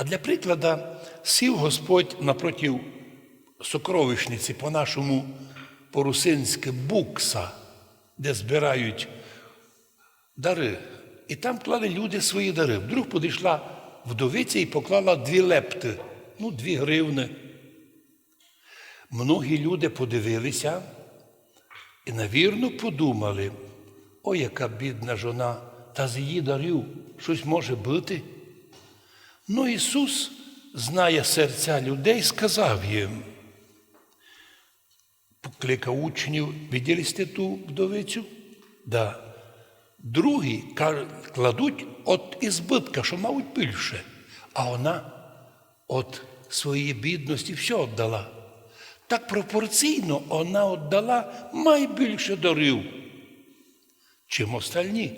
А для приклада сів Господь напротив сокровищниці, по-нашому по-русинськи букса, де збирають дари. І там клали люди свої дари. Вдруг підійшла вдовиця і поклала дві лепти, ну, дві гривни. Многі люди подивилися і навірно подумали, о, яка бідна жона, та з її дарів щось може бути. Ну, Ісус знає серця людей, сказав їм, покликав учнів, виділи сте ту вдовицю? Да. Другі кладуть от ізбитка, що мабуть більше, а вона от своєї бідності все віддала. Так пропорційно вона віддала найбільше дарів, чим остальні.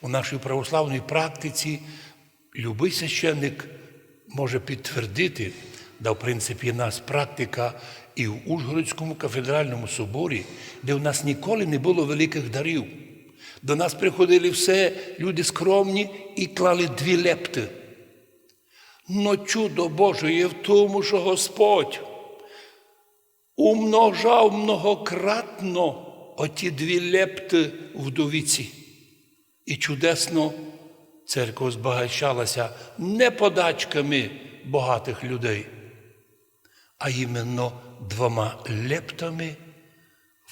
У нашій православній практиці любий священник може підтвердити, да, в принципі, нас практика і в Ужгородському кафедральному соборі, де у нас ніколи не було великих дарів. До нас приходили все люди скромні і клали дві лепти. Но чудо Боже є в тому, що Господь умножав многократно оті дві лепти вдовіці. І чудесно церква збагачалася не подачками багатих людей, а іменно двома лептами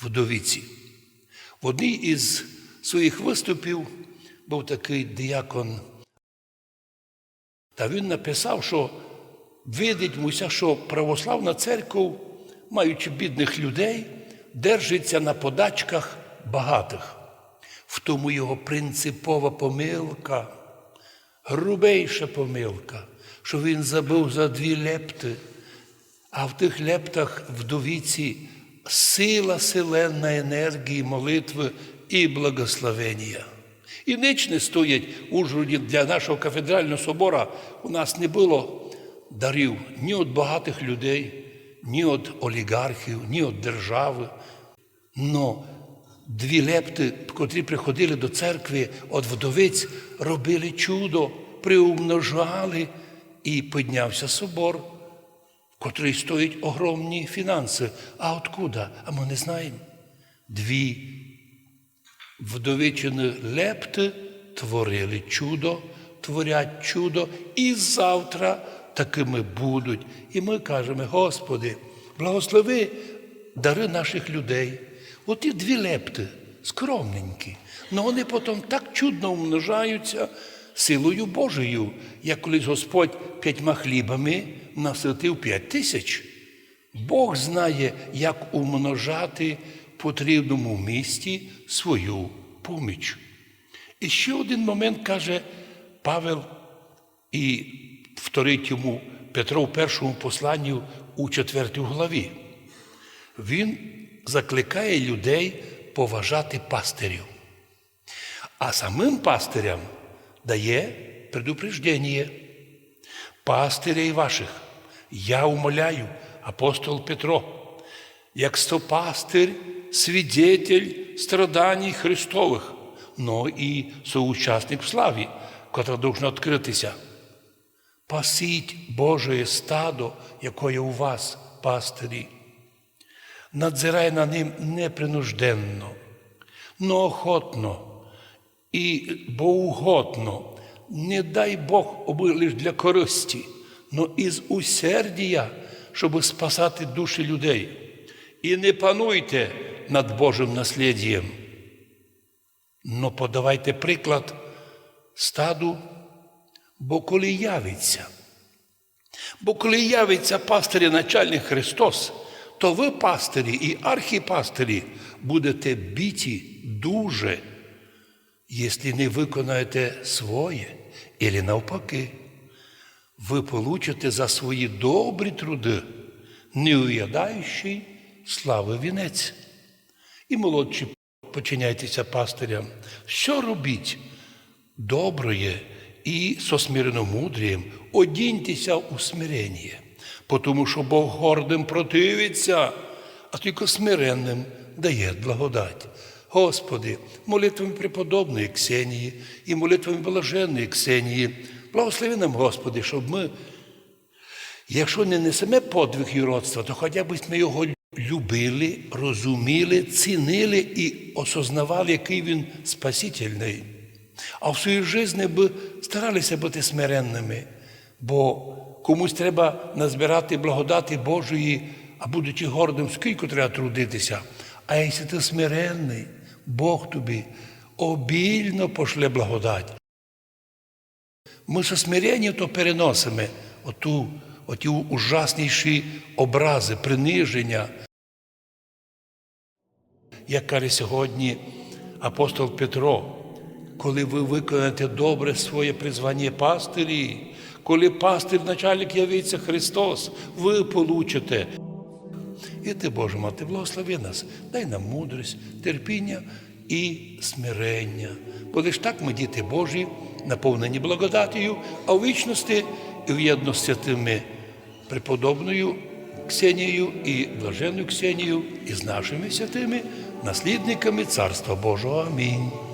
вдовіці. В одній із своїх виступів був такий діякон. Та він написав, що видить що православна церква, маючи бідних людей, держиться на подачках багатих. В тому його принципова помилка, грубейша помилка, що він забув за дві лепти, а в тих лептах вдовіці сила селенна енергії, молитви і благословення. І ніч не стоять Ужгороді для нашого кафедрального собора. У нас не було дарів ні від багатих людей, ні від олігархів, ні від держави. Но дві лепти, котрі приходили до церкви від вдовиць, робили чудо, приумножали, і піднявся собор, в котрий стоїть огромні фінанси. А откуда? А ми не знаємо. Дві вдовичини лепти творили чудо, творять чудо, і завтра такими будуть. І ми кажемо, Господи, благослови дари наших людей. От і дві лепти, скромненькі, але вони потім так чудно умножаються силою Божою, як колись Господь п'ятьма хлібами наситив п'ять тисяч. Бог знає, як умножати в потрібному місті свою поміч. І ще один момент каже Павел і вторить йому Петро в першому посланні у четвертій главі. Він закликає людей поважати пастирів. А самим пастирям дає предупреждення. Пастирей ваших, я умоляю, апостол Петро, як стопастир, свидетель страданий Христових, но і соучасник в славі, котра должна відкритися. Пасіть Божє стадо, якое у вас, пастирі. Надзирай на ним непринужденно, но охотно і богугодно. Не дай Бог оби лиш для користі, но із усердія, щоб спасати душі людей. І не пануйте над Божим наслідієм, но подавайте приклад стаду, бо коли явиться. Бо коли явиться пастирі начальник Христос, то ви, пастирі і архіпастирі, будете біті дуже, якщо не виконаєте своє, або навпаки, ви получите за свої добрі труди, неуядаючий слави вінець. І молодші починяйтеся пастирям, що робіть? Доброє і со смиренномудрієм одіньтеся у смирення, тому що Бог гордим противиться, а тільки смиренним дає благодать. Господи, молитвами преподобної Ксенії і молитвами блаженної Ксенії, Благослови нам, Господи, щоб ми, якщо не несемо подвиг юродства, то хоча б ми його любили, розуміли, цінили і осознавали, який він спасительний. А в своїй житті б старалися бути смиренними, бо комусь треба назбирати благодати Божої, а будучи гордим, скільки треба трудитися. А якщо ти смиренний, Бог тобі обільно пошле благодать. Ми со смиренням то переносимо оту, оті ужасніші образи, приниження. Як каже сьогодні апостол Петро, коли ви виконаєте добре своє призвання пастирі, коли пастир начальник явиться Христос, ви получите. І ти, Боже мати, благослови нас, дай нам мудрість, терпіння і смирення. Бо лиш так ми, діти Божі, наповнені благодатію, а в вічності і в єдності тими преподобною Ксенією і блаженною Ксенією і з нашими святими наслідниками Царства Божого. Амінь.